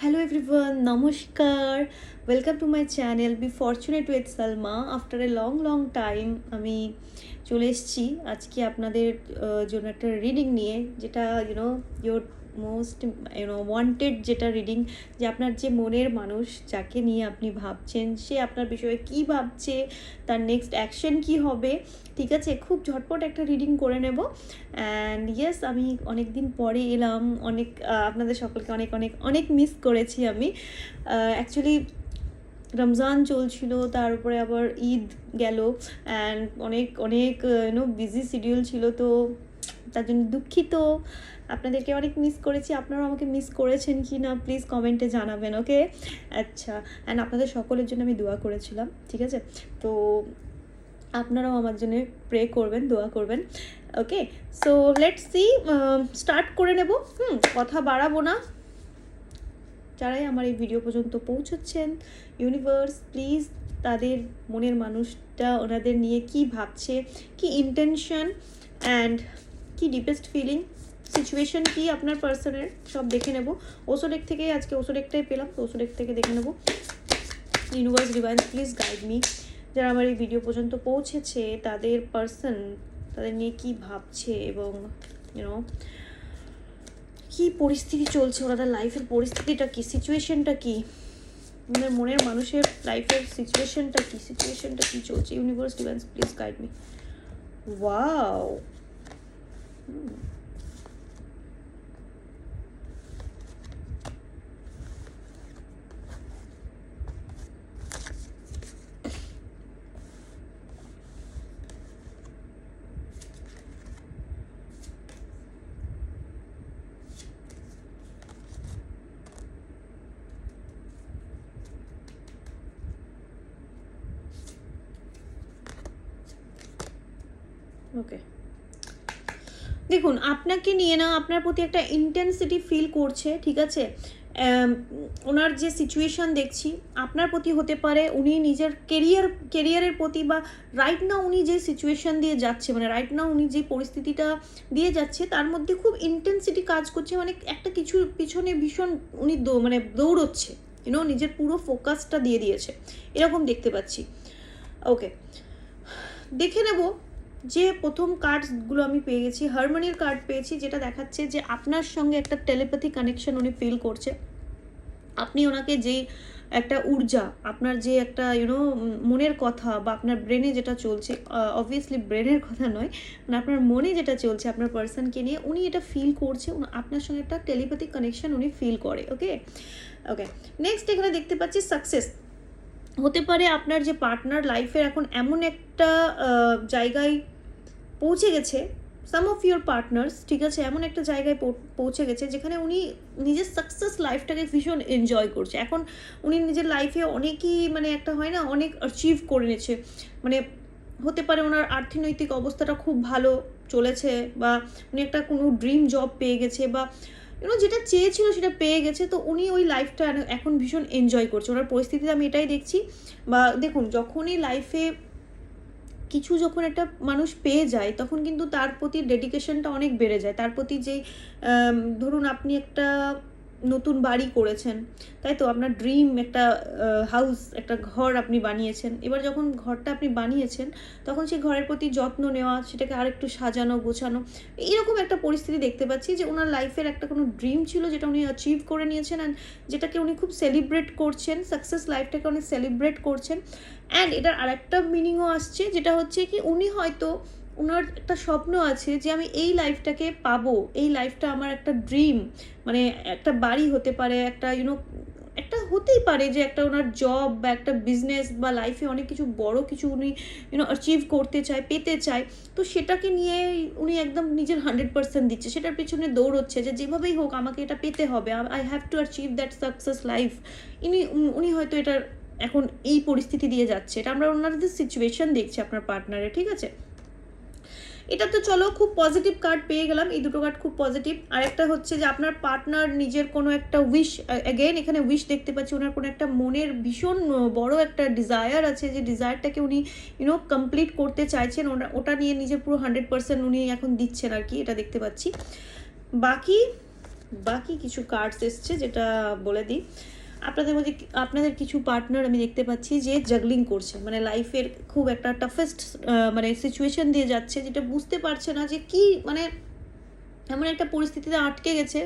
Hello everyone নমস্কার। Welcome to my channel be fortunate with Salma after a long long time আমি চলে এসেছি। আজকে আপনাদের জন্য একটা রিডিং নিয়ে, যেটা you know your most you know wanted যেটা রিডিং যে আপনার যে মনের মানুষ যাকে নিয়ে আপনি ভাবছেন, সে আপনার বিষয়ে কি ভাবছে, তার নেক্সট অ্যাকশন কি হবে, ঠিক আছে? খুব ঝটপট একটা রিডিং করে নেব। অ্যান্ড ইয়েস আমি অনেক দিন পরে এলাম, অনেক আপনাদের সকলকে অনেক অনেক অনেক মিস করেছি আমি। অ্যাকচুয়ালি রমজান চলছিল, তার উপরে আবার ঈদ গেল। অ্যান্ড অনেক অনেক ইউনো বিজি শিডিউল ছিল, তো তার জন্য দুঃখিত। আপনাদেরকে অনেক মিস করেছি। আপনারাও আমাকে মিস করেছেন কি না প্লিজ কমেন্টে জানাবেন ওকে আচ্ছা অ্যান্ড আপনাদের সকলের জন্য আমি দোয়া করেছিলাম, ঠিক আছে? তো আপনারাও আমার জন্য প্রে করবেন, দোয়া করবেন okay so let's see start করে নেব, হুম, কথা বাড়াবো না। যারাই আমার এই ভিডিও পর্যন্ত পৌঁছচ্ছেন ইউনিভার্স প্লিজ তাদের মনের মানুষটা, ওনাদের নিয়ে কি ভাবছে, কি ইন্টেনশন অ্যান্ড কি ডিপেস্ট ফিলিং সিচুয়েশন কি আপনার পার্সনের সব দেখে নেব। ওসোডেক থেকে আজকে ওসোডেকটাই পেলাম। তো ওসোডেক থেকে দেখে নেব। Universe divine please guide me যারা আমার এই ভিডিও পর্যন্ত পৌঁছেছে, তাদের পার্সন তাদের নিয়ে কি ভাবছে এবং ইউনো কি পরিস্থিতি চলছে ওনাদের লাইফের পরিস্থিতিটা কি সিচুয়েশনটা কি? ওনাদের মনের মানুষের লাইফের সিচুয়েশনটা কি সিচুয়েশনটা কি চলছে? Universe divines please guide me wow okay দেখুন, আপনাকে নিয়ে না আপনার প্রতি একটা ইন্টেন্সিটি ফিল করছে, ঠিক আছে? ওনার যে সিচুয়েশন দেখছি, আপনার প্রতি হতে পারে উনি নিজের কেরিয়ার কেরিয়ারের প্রতি বা রাইট না উনি যে সিচুয়েশন দিয়ে যাচ্ছে মানে রাইট না উনি যে পরিস্থিতিটা দিয়ে যাচ্ছে, তার মধ্যে খুব ইন্টেন্সিটি কাজ করছে মানে একটা কিছুর পিছনে ভীষণ উনি দৌ- মানে দৌড়চ্ছে ইউনো নিজের পুরো ফোকাসটা দিয়ে দিয়েছে। এরকম দেখতে পাচ্ছি। ওকে দেখে নেব যে প্রথম কার্ডসগুলো আমি পেয়ে গেছি, হারমোনির কার্ড পেয়েছি, যেটা দেখাচ্ছে যে আপনার সঙ্গে একটা টেলিপ্যাথি কানেকশন উনি ফিল করছে। আপনি ওনাকে যেই একটা ঊর্জা, আপনার যে একটা ইউনো মনের কথা বা আপনার ব্রেনে যেটা চলছে অবভিয়াসলি ব্রেনের কথা নয় মানে আপনার মনে যেটা চলছে, আপনার পার্সনকে নিয়ে, উনি এটা ফিল করছে আপনার সঙ্গে একটা টেলিপ্যাথিক কানেকশন উনি ফিল করে ওকে ওকে নেক্সট এখানে দেখতে পাচ্ছি সাকসেস হতে পারে আপনার যে পার্টনার লাইফের এখন এমন একটা জায়গায় পৌঁছে গেছে সাম অফ ইউর পার্টনার্স ঠিক আছে, এমন একটা জায়গায় পৌঁছে গেছে যেখানে উনি নিজের সাকসেস লাইফটাকে ভীষণ এনজয় করছে। এখন উনি নিজের লাইফে অনেকই মানে একটা হয় না, অনেক অ্যাচিভ করে নিয়েছে মানে হতে পারে ওনার আর্থিনৈতিক অবস্থাটা খুব ভালো চলেছে বা উনি একটা কোনো ড্রিম জব পেয়ে গেছে বা ইউনো যেটা চেয়েছিল সেটা পেয়ে গেছে, তো উনি ওই লাইফটা এখন ভীষণ এনজয় করছে। ওনার পরিস্থিতিতে আমি এটাই দেখছি বা দেখুন, যখনই লাইফে কিছু যখন একটা মানুষ পেয়ে যায়, তখন কিন্তু তার প্রতি ডেডিকেশনটা অনেক বেড়ে যায়। তার প্রতি যে ধরুন আপনি একটা নতুন বাড়ি করেছেন। তাই তো? আপনার ড্রিম একটা হাউস একটা ঘর আপনি বানিয়েছেন। এবার যখন ঘরটা আপনি বানিয়েছেন, তখন সেই ঘরের প্রতি যত্ন নেওয়া, সেটাকে আরেকটু সাজানো, গোছানো, এইরকম একটা পরিস্থিতি দেখতে পাচ্ছি যে ওনার লাইফের একটা কোনো ড্রিম ছিল যেটা উনি অ্যাচিভ করে নিয়েছেন অ্যান্ড যেটাকে উনি খুব সেলিব্রেট করছেন সাকসেস লাইফটাকে উনি সেলিব্রেট করছেন। অ্যান্ড এটার আরেকটা মিনিংও আসছে, যেটা হচ্ছে কি উনি হয়তো ওনার একটা স্বপ্ন আছে যে আমি এই লাইফটাকে পাবো। এই লাইফটা আমার একটা ড্রিম মানে একটা বাড়ি হতে পারে, একটা ইউনো একটা হতেই পারে যে একটা ওনার জব বা একটা বিজনেস বা লাইফে অনেক কিছু, বড় কিছু উনি ইউনো অ্যাচিভ করতে চায়, পেতে চায়। তো সেটাকে নিয়ে উনি একদম নিজের হান্ড্রেড পার্সেন্ট দিচ্ছে। সেটার পেছনে দৌড়চ্ছে যে যেভাবেই হোক আমাকে এটা পেতে হবে। I have to achieve that success life ইনি, উনি হয়তো এটার এখন এই পরিস্থিতি দিয়ে যাচ্ছে। এটা আমরা ওনাদের সিচুয়েশন দেখছি আপনার পার্টনারে ঠিক আছে? এটা তো চলো খুব পজিটিভ কার্ড পেয়ে গেলাম, এই দুটো কার্ড খুব পজিটিভ আর একটা হচ্ছে যে আপনার পার্টনার নিজের কোনো একটা উইশ অ্যাগেন এখানে উইশ দেখতে পাচ্ছি ওনার কোনো একটা মনের ভীষণ বড় একটা ডিজায়ার আছে যে ডিজায়ারটাকে উনি ইউনো কমপ্লিট করতে চাইছেন। ওটা ওটা নিয়ে নিজের পুরো হান্ড্রেড পার্সেন্ট উনি এখন দিচ্ছেন আর কি, এটা দেখতে পাচ্ছি। বাকি বাকি কিছু কার্ডস এসছে যেটা বলে দিই। আপনাদের মধ্যে আপনাদের কিছু পার্টনার আমি দেখতে পাচ্ছি যে জাগলিং করছে মানে লাইফের খুব একটা টাফেস্ট মানে সিচুয়েশন দিয়ে যাচ্ছে যেটা বুঝতে পারছে না যে কি মানে এমন একটা পরিস্থিতিতে আটকে গেছে,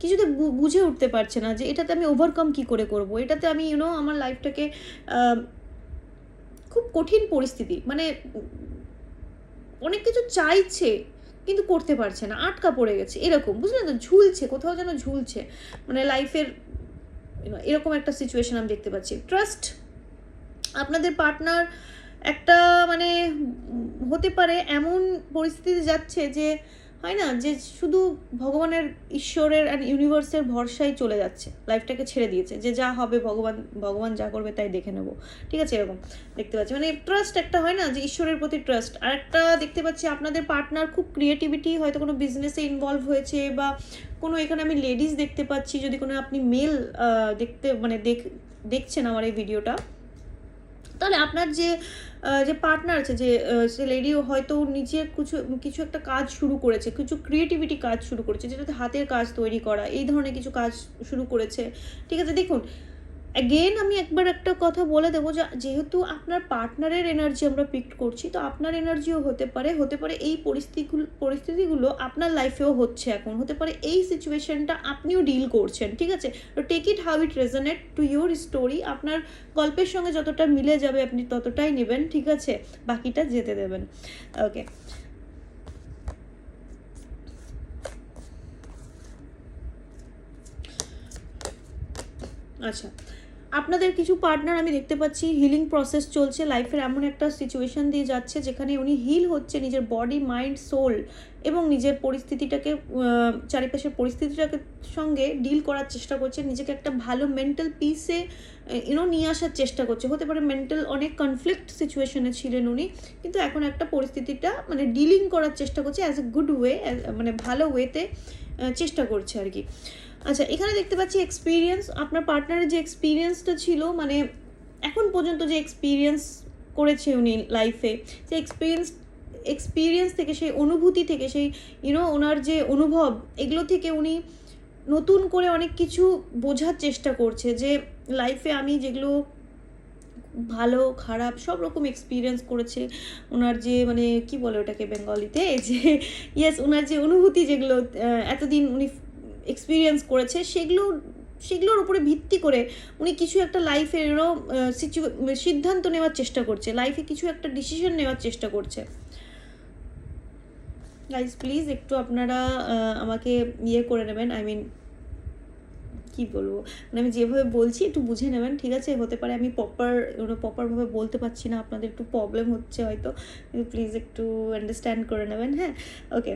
কিছুতে বুঝে উঠতে পারছে না যে এটাতে আমি ওভারকাম কি করে করব? এটাতে আমি ইউনো আমার লাইফটাকে খুব কঠিন পরিস্থিতি মানে অনেক কিছু চাইছে কিন্তু করতে পারছে না, আটকা পড়ে গেছে, এরকম, বুঝলেন তো? ঝুলছে, কোথাও যেন ঝুলছে। মানে লাইফের এরকম একটা সিচুয়েশন আমি দেখতে পাচ্ছি। ট্রাস্ট আপনাদের পার্টনার একটা মানে হতে পারে এমন পরিস্থিতিতে যাচ্ছে যে, হয় না? যে শুধু ভগবানের ঈশ্বরের অ্যান্ড ইউনিভার্সের ভরসায় চলে যাচ্ছে। লাইফটাকে ছেড়ে দিয়েছে। যে যা হবে ভগবান ভগবান যা করবে তাই দেখে নেব। ঠিক আছে? এরকম দেখতে পাচ্ছি। মানে ট্রাস্ট একটা, হয় না? যে ঈশ্বরের প্রতি ট্রাস্ট আর একটা দেখতে পাচ্ছি, আপনাদের পার্টনার খুব ক্রিয়েটিভিটি হয়তো কোনো বিজনেসে ইনভলভ হয়েছে বা কোনো এখানে আমি লেডিস দেখতে পাচ্ছি, যদি কোনো আপনি মেল দেখতে মানে দেখ, দেখছেন আমার এই ভিডিওটা তাহলে আপনার যে যে পার্টনার আছে, যে সে লেডি হয়তো নিজের কিছু কিছু একটা কাজ শুরু করেছে, কিছু ক্রিয়েটিভিটি কাজ শুরু করেছে, যেটাতে হাতের কাজ তৈরি করা, এই ধরনের কিছু কাজ শুরু করেছে, ঠিক আছে? দেখুন অ্যাগেন আমি একবার একটা কথা বলে দেবো যেহেতু আপনার পার্টনারের এনার্জি আমরা পিক করছি, তো আপনার এনার্জিও হতে পারে হতে পারে এই পরিস্থিতিগুলো পরিস্থিতিগুলো আপনার লাইফেও হচ্ছে এখন। হতে পারে এই সিচুয়েশনটা আপনিও ডিল করছেন, ঠিক আছে? তো take it how it resonate to your story আপনার গল্পের সঙ্গে যতটা মিলে যাবে আপনি ততটাই নেবেন, ঠিক আছে? বাকিটা যেতে দেবেন। ওকে আচ্ছা। আপনাদের কিছু পার্টনার আমি দেখতে পাচ্ছি হিলিং প্রসেস চলছে লাইফের এমন একটা সিচুয়েশন দিয়ে যাচ্ছে, যেখানে উনি হিল হচ্ছে নিজের বডি মাইন্ড সোল এবং নিজের পরিস্থিতিটাকে চারিপাশের পরিস্থিতিটাকে সঙ্গে ডিল করার চেষ্টা করছে, নিজেকে একটা ভালো মেন্টাল পিসে ইউনো নিয়ে আসার চেষ্টা করছে। হতে পারে মেন্টাল অনেক কনফ্লিক্ট সিচুয়েশনে ছিলেন উনি, কিন্তু এখন একটা পরিস্থিতিটা মানে ডিলিং করার চেষ্টা করছে অ্যাজ এ গুড ওয়ে মানে ভালো ওয়েতে চেষ্টা করছে আর কি। আচ্ছা এখানে দেখতে পাচ্ছি এক্সপিরিয়েন্স আপনার পার্টনারের যে এক্সপিরিয়েন্সটা ছিল মানে এখন পর্যন্ত যে এক্সপিরিয়েন্স করেছে উনি লাইফে সেই এক্সপিরিয়েন্স এক্সপিরিয়েন্স থেকে, সেই অনুভূতি থেকে, সেই ইউনো ওনার যে অনুভব, এগুলো থেকে উনি নতুন করে অনেক কিছু বোঝার চেষ্টা করছে যে লাইফে আমি যেগুলো ভালো, খারাপ, সব রকম এক্সপিরিয়েন্স করেছে, ওনার যে মানে কি বলে ওটাকে বেঙ্গলিতে যে ইয়েস ওনার যে অনুভূতি যেগুলো এতদিন উনি এক্সপিরিয়েন্স করেছে, সেগুলো, সেগুলোর উপরে ভিত্তি করে উনি কিছু একটা লাইফেরও সিচু সিদ্ধান্ত নেওয়ার চেষ্টা করছে লাইফে কিছু একটা ডিসিশন নেওয়ার চেষ্টা করছে। গাইজ প্লিজ একটু আপনারা আমাকে ইয়ে করে নেবেন আই মিন কি বলব? মানে আমি যেভাবে বলছি, একটু বুঝে নেবেন, ঠিক আছে? হতে পারে আমি প্রপার প্রপারভাবে বলতে পারছি না, আপনাদের একটু প্রবলেম হচ্ছে হয়তো প্লিজ একটু আন্ডারস্ট্যান্ড করে নেবেন হ্যাঁ? ওকে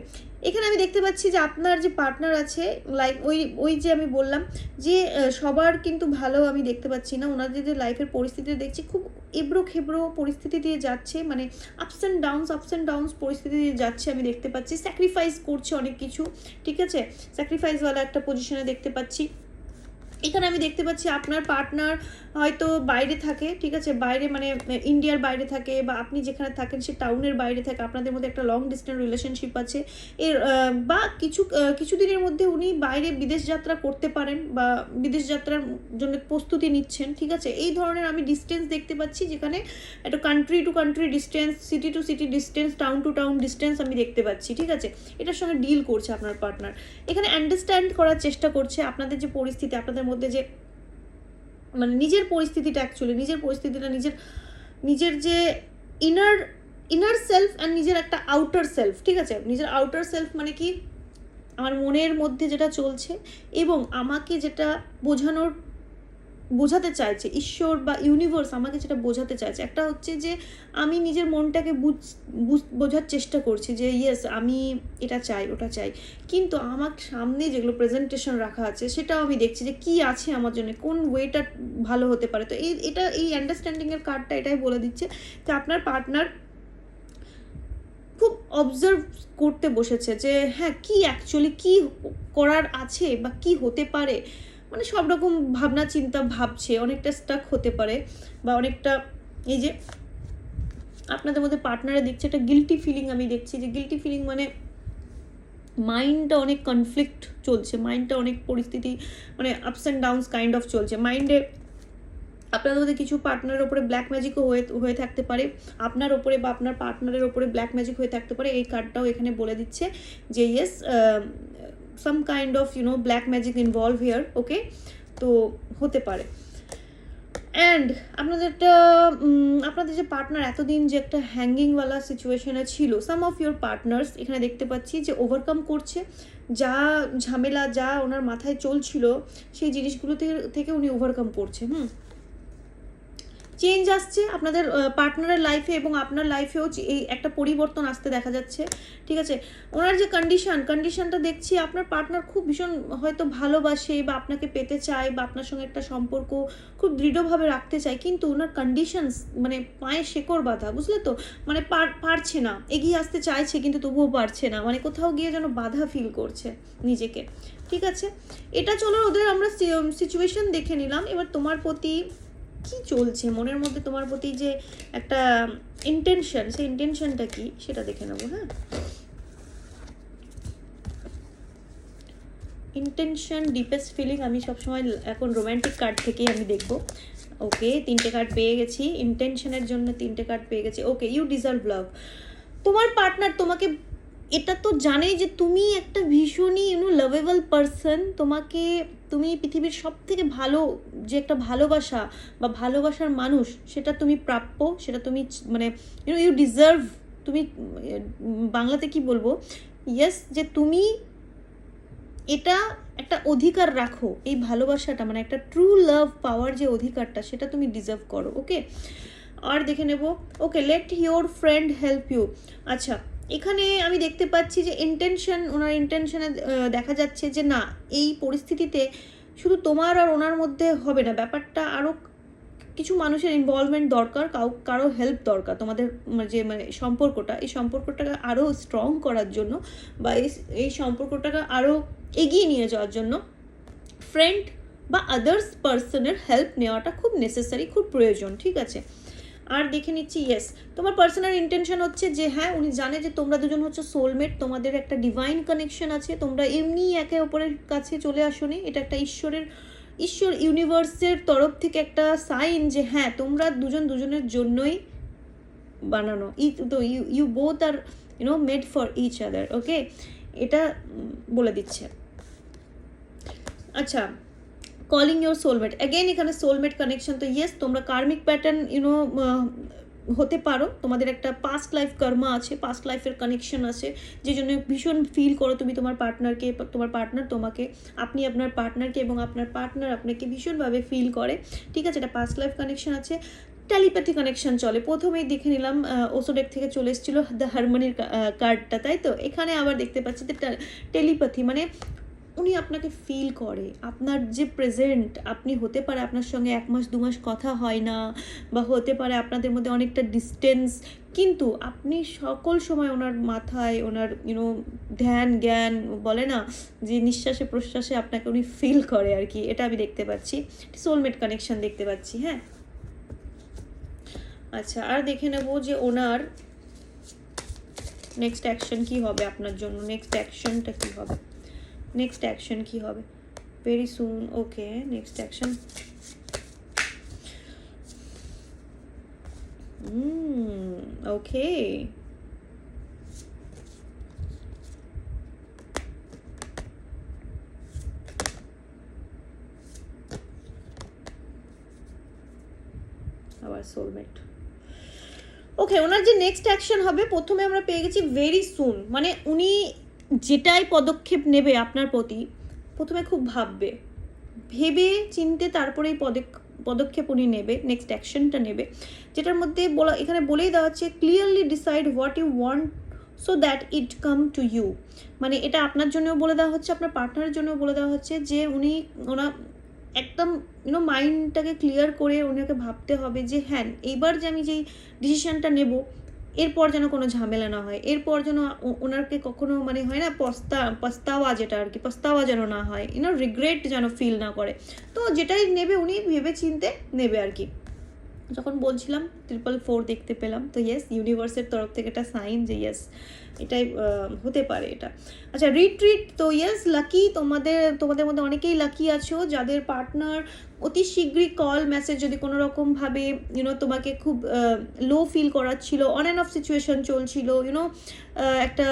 এখানে আমি দেখতে পাচ্ছি যে আপনার যে পার্টনার আছে লাইক ওই ওই যে আমি বললাম যে সবার কিন্তু ভালো আমি দেখতে পাচ্ছি না। ওনাদের যে লাইফের পরিস্থিতি দেখছি, খুব এবড়ো খেবড়ো পরিস্থিতি দিয়ে যাচ্ছে মানে ups and downs ups and downs পরিস্থিতি দিয়ে যাচ্ছে আমি দেখতে পাচ্ছি। স্যাক্রিফাইস করছে অনেক কিছু, ঠিক আছে? স্যাক্রিফাইসওয়ালা একটা পজিশনে দেখতে পাচ্ছি। এখানে আমি দেখতে পাচ্ছি আপনার পার্টনার হয়তো বাইরে থাকে, ঠিক আছে? বাইরে মানে ইন্ডিয়ার বাইরে থাকে বা আপনি যেখানে থাকেন সে টাউনের বাইরে থাকে। আপনাদের মধ্যে একটা লং ডিস্টেন্স রিলেশনশিপ আছে। এর বা কিছু কিছুদিনের মধ্যে উনি বাইরে বিদেশ যাত্রা করতে পারেন বা বিদেশ যাত্রার জন্য প্রস্তুতি নিচ্ছেন, ঠিক আছে? এই ধরনের আমি ডিস্টেন্স দেখতে পাচ্ছি যেখানে একটা country to country distance city to city distance town to town distance আমি দেখতে পাচ্ছি, ঠিক আছে? এটার সঙ্গে ডিল করছে আপনার পার্টনার এখানে আন্ডারস্ট্যান্ড করার চেষ্টা করছে আপনাদের যে পরিস্থিতি, আপনাদের মধ্যে যে মানে নিজের পরিস্থিতিটা অ্যাকচুয়ালি নিজের পরিস্থিতিটা নিজের নিজের যে ইনার ইনার সেলফ অ্যান্ড নিজের একটা আউটার সেলফ ঠিক আছে? নিজের আউটার সেলফ মানে কি? আমার মনের মধ্যে যেটা চলছে এবং আমাকে যেটা বোঝানোর বোঝাতে চাইছে, ঈশ্বর বা ইউনিভার্স আমাকে যেটা বোঝাতে চাইছে। একটা হচ্ছে যে, আমি নিজের মনটাকে বুঝ, বুঝ- বোঝার চেষ্টা করছি যে ইয়েস আমি এটা চাই, ওটা চাই। কিন্তু আমার সামনে যেগুলো প্রেজেন্টেশন রাখা আছে, সেটাও আমি দেখছি যে, কি আছে আমার জন্য, কোন ওয়েটা ভালো হতে পারে। তো এই, এটা, এই আন্ডারস্ট্যান্ডিংয়ের কার্ডটা এটাই বলে দিচ্ছে যে, আপনার পার্টনার খুব অবজার্ভ করতে বসেছে যে হ্যাঁ কি অ্যাকচুয়ালি কি করার আছে বা কি হতে পারে? মানে সব রকম ভাবনা, চিন্তা, ভাবছে, অনেকটা স্টাক হতে পারে বা অনেকটা এই যে আপনাদের মধ্যে পার্টনারে দেখছে একটা গিলটি ফিলিং আমি দেখছি যে গিলটি ফিলিং মানে মাইন্ডটা অনেক কনফ্লিক্ট চলছে মাইন্ডটা অনেক পরিস্থিতি মানে ups and downs kind of চলছে। মাইন্ডে আপনাদের মধ্যে কিছু পার্টনারের ওপরে ব্ল্যাক ম্যাজিকও হয়ে হয়ে থাকতে পারে, আপনার ওপরে বা আপনার পার্টনারের ওপরে ব্ল্যাক ম্যাজিক হয়ে থাকতে পারে, এই কার্ডটাও এখানে বলে দিচ্ছে যে yes some kind of you know black magic involve here okay তো হতে পারে। অ্যান্ড আপনাদেরটা উম, আপনাদের যে পার্টনার এতদিন যে একটা হ্যাঙ্গিংওয়ালা সিচুয়েশনে ছিল সাম অফ ইউর পার্টনার্স এখানে দেখতে পাচ্ছি যে ওভারকাম করছে যা ঝামেলা যা ওনার মাথায় চলছিল সেই জিনিসগুলো থেকে উনি ওভারকাম করছে হুম? চেঞ্জ আসছে আপনাদের পার্টনারের লাইফে এবং আপনার লাইফেও এই একটা পরিবর্তন আসতে দেখা যাচ্ছে, ঠিক আছে? ওনার যে কন্ডিশন কন্ডিশনটা দেখছি আপনার পার্টনার খুব ভীষণ হয়তো ভালোবাসে বা আপনাকে পেতে চায় বা আপনার সঙ্গে একটা সম্পর্ক খুব দৃঢ়ভাবে রাখতে চায়, কিন্তু ওনার কন্ডিশনস মানে পায়ে শেকড় বাঁধা, বুঝলে তো? মানে পার- পারছে না, এগিয়ে আসতে চাইছে কিন্তু তবুও পারছে না মানে কোথাও গিয়ে যেন বাধা ফিল করছে নিজেকে, ঠিক আছে? এটা চলো ওদের আমরা সিচুয়েশন দেখে নিলাম। এবার তোমার প্রতি কি চলছে? মনের মধ্যে তোমার প্রতি যে একটা ইন্টেনশন সেই ইন্টেনশনটা কি? সেটা দেখে নেব হ্যাঁ? ইন্টেনশন ডিপেস্ট ফিলিং আমি সবসময় এখন রোম্যান্টিক কার্ড থেকেই আমি দেখব। ওকে তিনটে কার্ড পেয়ে গেছি। ইন্টেনশনের জন্য তিনটে কার্ড পেয়ে গেছি। ওকে ইউ ডিজার্ভ লাভ তোমার পার্টনার তোমাকে এটা তো জানেই যে তুমি একটা ভীষণই ইউনো লাভেবল পারসন তোমাকে, তুমি পৃথিবীর সব থেকে ভালো, যে একটা ভালোবাসা বা ভালোবাসার মানুষ, সেটা তুমি প্রাপ্য, সেটা তুমি মানে ইউনো ইউ ডিজার্ভ তুমি, বাংলাতে কি বলব? ইয়েস যে তুমি এটা একটা অধিকার রাখো, এই ভালোবাসাটা মানে একটা ট্রু লাভ পাওয়ার যে অধিকারটা, সেটা তুমি ডিজার্ভ করো ওকে আর দেখে নেব okay let your friend help you আচ্ছা এখানে আমি দেখতে পাচ্ছি যে ইন্টেনশন ওনার ইন্টেনশনে দেখা যাচ্ছে যে না, এই পরিস্থিতিতে শুধু তোমার আর ওনার মধ্যে হবে না, ব্যাপারটা আরও কিছু মানুষের ইনভলভমেন্ট দরকার, কাউ, কারও হেল্প দরকার, তোমাদের মানে যে মানে সম্পর্কটা, এই সম্পর্কটাকে আরও স্ট্রং করার জন্য বা এই এই সম্পর্কটাকে আরও এগিয়ে নিয়ে যাওয়ার জন্য ফ্রেন্ড বা আদার্স পার্সনের হেল্প নেওয়াটা খুব নেসেসারি খুব প্রয়োজন, ঠিক আছে? আর দেখে নিচ্ছি ইয়েস তোমার পার্সোনাল ইন্টেনশন হচ্ছে যে হ্যাঁ উনি জানে যে তোমরা দুজন হচ্ছে সোলমেট তোমাদের একটা ডিভাইন কানেকশন আছে, তোমরা এমনি একে অপরের কাছে চলে আসোনি, এটা একটা ঈশ্বরের, ঈশ্বর ইউনিভার্সের তরফ থেকে একটা সাইন যে হ্যাঁ তোমরা দুজন দুজনের জন্যই বানানো। ই, তো you you both are you know made for each other okay এটা বলে দিচ্ছে। আচ্ছা কলিং ইউর সোলমেট অ্যাগেন এখানে সোলমেট কানেকশন তো ইয়েস তোমরা কার্মিক প্যাটার্ন ইউনো হতে পারো। তোমাদের একটা পাস্ট লাইফ কর্মা আছে পাস্ট লাইফের কানেকশন আছে, যে জন্য ভীষণ ফিল করো তুমি তোমার পার্টনারকে তোমার পার্টনার তোমাকে, আপনি আপনার পার্টনারকে এবং আপনার পার্টনার আপনাকে ভীষণভাবে ফিল করে। ঠিক আছে, এটা পাস্ট লাইফ কানেকশন আছে। টেলিপ্যাথি কানেকশন চলে। প্রথমেই দেখে নিলাম ওসোডেক থেকে চলে এসেছিল দ্য হারমোনির কার্ডটা তাই তো? এখানে আবার দেখতে পাচ্ছি যে টেলিপ্যাথি মানে উনি আপনাকে ফিল করে, আপনার যে প্রেজেন্ট আপনি হতে পারে আপনার সঙ্গে এক মাস, দু মাস কথা হয় না, বা হতে পারে আপনাদের মধ্যে অনেকটা ডিস্টেন্স কিন্তু আপনি সকল সময় ওনার মাথায়, ওনার ইউনো ধ্যান, জ্ঞান বলে না, যে নিঃশ্বাসে, প্রশ্বাসে আপনাকে উনি ফিল করে আর কি এটা আমি দেখতে পাচ্ছি। সোলমেট কানেকশন দেখতে পাচ্ছি হ্যাঁ? আচ্ছা আর দেখে নেব যে ওনার নেক্সট অ্যাকশন কি হবে আপনার জন্য নেক্সট অ্যাকশনটা কি হবে? নেক্সট অ্যাকশন কি হবে? Very soon okay next action okay আবার সোলমেট ওকে ওনার যে নেক্সট অ্যাকশন হবে, প্রথমে আমরা পেয়ে গেছি ভেরি সুন মানে উনি যেটাই পদক্ষেপ নেবে আপনার প্রতি, প্রথমে খুব ভাববে। ভেবে চিনতে তারপরেই পদক, পদক্ষেপ উনি নেবে নেক্সট অ্যাকশনটা নেবে। যেটার মধ্যে বলা, এখানে বলেই দেওয়া হচ্ছে clearly decide what you want so that it come to you মানে এটা আপনার জন্যও বলে দেওয়া হচ্ছে, আপনার পার্টনারের জন্যও বলে দেওয়া হচ্ছে যে উনি, ওনা একদম ইউনো মাইন্ডটাকে ক্লিয়ার করে ওনাকে ভাবতে হবে যে হ্যাঁ এইবার যে আমি যেই ডিসিশনটা নেব এরপর যেন কোনো ঝামেলা না হয়। এরপর যেন ওনারকে কখনো মানে হয় না পস্তা, পস্তাওয়া যেটা আর কি, পস্তাওয়া যেন না হয়। ইউনো রিগ্রেট যেন ফিল না করে। তো যেটাই নেবে উনি ভেবে চিনতে নেবে আর কি। যখন বলছিলাম ট্রিপল ফোর দেখতে পেলাম, তো ইয়েস ইউনিভার্সের তরফ থেকে একটা সাইন যে ইয়েস এটাই হতে পারে এটা। আচ্ছা রিট্রিট তো ইয়েস লাকি তোমাদের তোমাদের মধ্যে অনেকেই লাকি আছো, যাদের পার্টনার অতি শীঘ্রই কল মেসেজ যদি কোনো রকমভাবে ইউনো তোমাকে খুব লো ফিল করাচ্ছিল অন অ্যান্ড অফ সিচুয়েশন চলছিল ইউনো একটা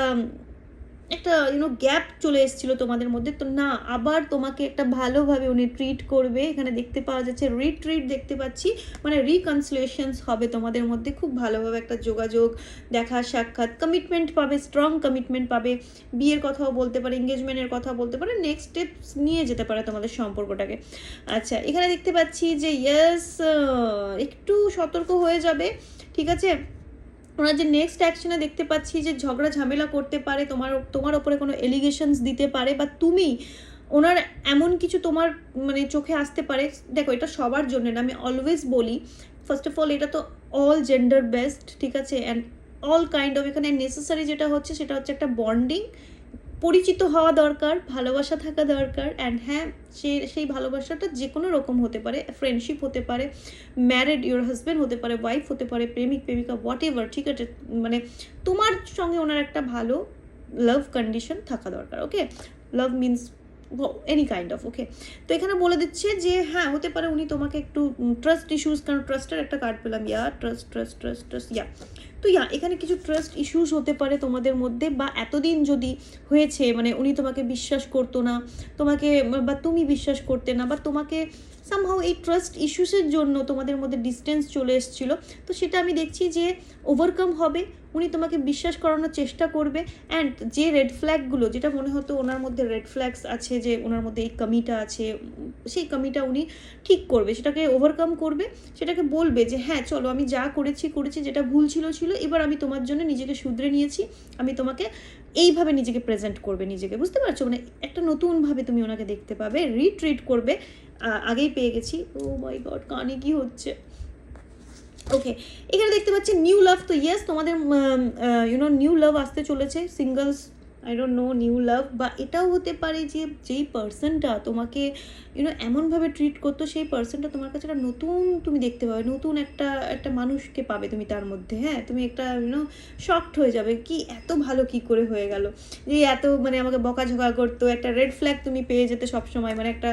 একটা ইউনো গ্যাপ চলে এসেছিল তোমাদের মধ্যে, তো না, আবার তোমাকে একটা ভালোভাবে উনি ট্রিট করবে। এখানে দেখতে পাওয়া যাচ্ছে রিট্রিট দেখতে পাচ্ছি মানে রিকনসিলেশনস হবে তোমাদের মধ্যে। খুব ভালোভাবে একটা যোগাযোগ, দেখা, সাক্ষাৎ কমিটমেন্ট পাবে স্ট্রং কমিটমেন্ট পাবে। বিয়ের কথাও বলতে পারে এঙ্গেজমেন্টের কথা বলতে পারে। নেক্সট স্টেপস নিয়ে যেতে পারে তোমাদের সম্পর্কটাকে। আচ্ছা এখানে দেখতে পাচ্ছি যে ইয়েস একটু সতর্ক হয়ে যাবে, ঠিক আছে? ওনার যে নেক্সট অ্যাকশনে দেখতে পাচ্ছি যে ঝগড়া ঝামেলা করতে পারে, তোমার তোমার ওপরে কোনো এলিগেশনস দিতে পারে বা তুমি ওনার এমন কিছু তোমার মানে চোখে আসতে পারে, দেখো এটা সবার জন্য না, আমি অলওয়েজ বলি ফার্স্ট অফ অল এটা তো অল জেন্ডার বেস্ট ঠিক আছে? অ্যান্ড অল কাইন্ড অফ এখানে নেসেসারি যেটা হচ্ছে সেটা হচ্ছে একটা বন্ডিং পরিচিত হওয়া দরকার, ভালোবাসা থাকা দরকার অ্যান্ড হ্যাঁ সে, সেই ভালোবাসাটা যে কোনো রকম হতে পারে ফ্রেন্ডশিপ হতে পারে ম্যারেড ইউর হাজব্যান্ড হতে পারে ওয়াইফ হতে পারে, প্রেমিক, প্রেমিকা হোয়াট এভার ঠিক আছে? মানে তোমার সঙ্গে ওনার একটা ভালো লাভ কন্ডিশন থাকা দরকার okay love means any kind of okay তো এখানে বলে দিচ্ছে যে হ্যাঁ হতে পারে উনি তোমাকে একটু ট্রাস্ট ইস্যুস কারণ ট্রাস্টের একটা কার্ড পেলাম। Yeah trust trust trust trust yeah তো ইয়া এখানে কিছু ট্রাস্ট ইস্যুস হতে পারে তোমাদের মধ্যে, বা এতদিন যদি হয়েছে মানে উনি তোমাকে বিশ্বাস করতো না, তোমাকে, বা তুমি বিশ্বাস করতে না, বা তোমাকে সামহাও এই ট্রাস্ট ইস্যুসের জন্য তোমাদের মধ্যে ডিস্টেন্স চলে এসেছিল। তো সেটা আমি দেখছি যে ওভারকাম হবে, উনি তোমাকে বিশ্বাস করানোর চেষ্টা করবে অ্যান্ড যে রেড ফ্ল্যাগগুলো যেটা মনে হতো ওনার মধ্যে রেড ফ্ল্যাগস আছে, যে ওনার মধ্যে এই কমিটা আছে, সেই কমিটা উনি ঠিক করবে, সেটাকে ওভারকাম করবে, সেটাকে বলবে যে হ্যাঁ চলো আমি যা করেছি করেছি, যেটা ভুল ছিল ছিল, এবার আমি তোমার জন্য নিজেকে শুধরে নিয়েছি, আমি তোমাকে এইভাবে নিজেকে প্রেজেন্ট করবে নিজেকে, বুঝতে পারছ? মানে একটা নতুনভাবে তুমি ওনাকে দেখতে পাবে রিট্রিট করবে আগেই পেয়ে গেছি। ও মাই গড কানে কি হচ্ছে? ওকে এখানে দেখতে পাচ্ছি নিউ লাভ তো ইয়েস তোমাদের ইউনো নিউ লাভ আসতে চলেছে singles I don't know new love বা এটাও হতে পারে যে, যেই পার্সনটা তোমাকে ইউনো এমনভাবে ট্রিট করতো, সেই পার্সনটা তোমার কাছে একটা নতুন, তুমি দেখতে পাবে, নতুন একটা একটা মানুষকে পাবে তুমি তার মধ্যে হ্যাঁ? তুমি একটা ইউনো শকড হয়ে যাবে, কি এত ভালো কি করে হয়ে গেল? যে এত মানে আমাকে বকাঝকা করতো, একটা রেড ফ্ল্যাগ তুমি পেয়ে যেতে সবসময় মানে একটা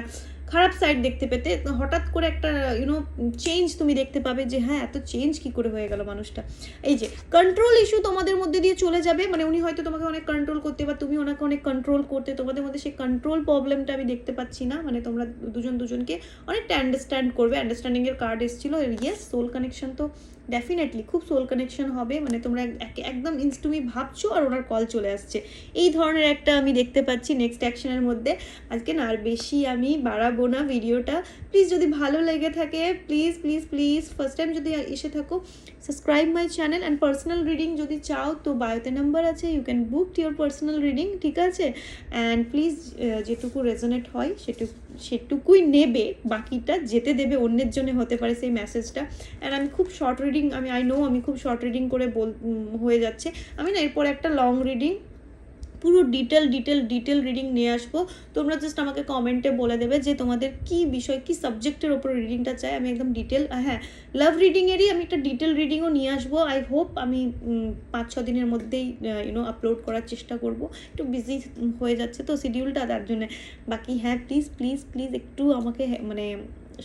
খারাপ সাইড দেখতে পেতে হঠাৎ করে একটা ইউনো চেঞ্জ তুমি দেখতে পাবে যে হ্যাঁ এত চেঞ্জ কি করে হয়ে গেল মানুষটা। এই যে কন্ট্রোল ইস্যু তোমাদের মধ্যে দিয়ে চলে যাবে মানে উনি হয়তো তোমাকে অনেক কন্ট্রোল করতে বা তুমি ওনাকে অনেক কন্ট্রোল করতে, তোমাদের মধ্যে সেই কন্ট্রোল প্রবলেমটা আমি দেখতে পাচ্ছি না মানে তোমরা দুজন দুজনকে অনেকটা আন্ডারস্ট্যান্ড করবে। আন্ডারস্ট্যান্ডিংয়ের কার্ড এসেছিল ইয়েস সোল কানেকশন তো ডেফিনেটলি খুব সোল কানেকশন হবে মানে তোমরা এক- এক- একদম ইনস তুমি ভাবছ আর ওনার কল চলে আসছে। এই ধরনের একটা আমি দেখতে পাচ্ছি নেক্সট অ্যাকশনের মধ্যে। আজকে না আর বেশি আমি বাড়াবো না ভিডিওটা। প্লিজ যদি ভালো লেগে থাকে please please please first time যদি এসে থাকো subscribe my channel and personal reading যদি চাও, তো বায়োতে নাম্বার আছে you can book your personal reading ঠিক আছে? অ্যান্ড প্লিজ যেটুকু রেজনেট হয়, সেটুকু সেটুকুই নেবে, বাকিটা যেতে দেবে, অন্যের জন্য হতে পারে সেই মেসেজটা অ্যান্ড আমি খুব শর্ট রিডিং আমি আই নো আমি খুব শর্ট রিডিং করে বল হয়ে যাচ্ছে। আমি না এরপর একটা লং রিডিং পুরো ডিটেল ডিটেল ডিটেল রিডিং নিয়ে আসব। তোমরা জাস্ট আমাকে কমেন্টে বলে দেবে যে তোমাদের কি বিষয়, কি সাবজেক্টের ওপর রিডিংটা চাই। আমি একদম ডিটেল হ্যাঁ লাভ রিডিংয়েরই আমি একটা ডিটেল রিডিংও নিয়ে আসব। আই হোপ আমি পাঁচ ছ দিনের মধ্যেই ইউনো আপলোড করার চেষ্টা করব। একটু বিজি হয়ে যাচ্ছে তো শিডিউলটা তার জন্য। বাকি হ্যাঁ প্লিজ প্লিজ প্লিজ একটু আমাকে মানে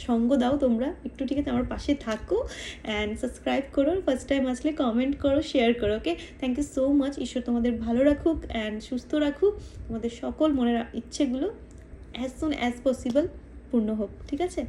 সঙ্গ দাও তোমরা। একটু ঠিক আছে, আমার পাশে থাকো অ্যান্ড সাবস্ক্রাইব করো। ফার্স্ট টাইম আসলে কমেন্ট করো শেয়ার করো okay thank you so much ঈশ্বর তোমাদের ভালো রাখুক অ্যান্ড সুস্থ রাখুক। তোমাদের সকল মনের ইচ্ছেগুলো অ্যাজ সুন অ্যাজ পসিবল পূর্ণ হোক, ঠিক আছে?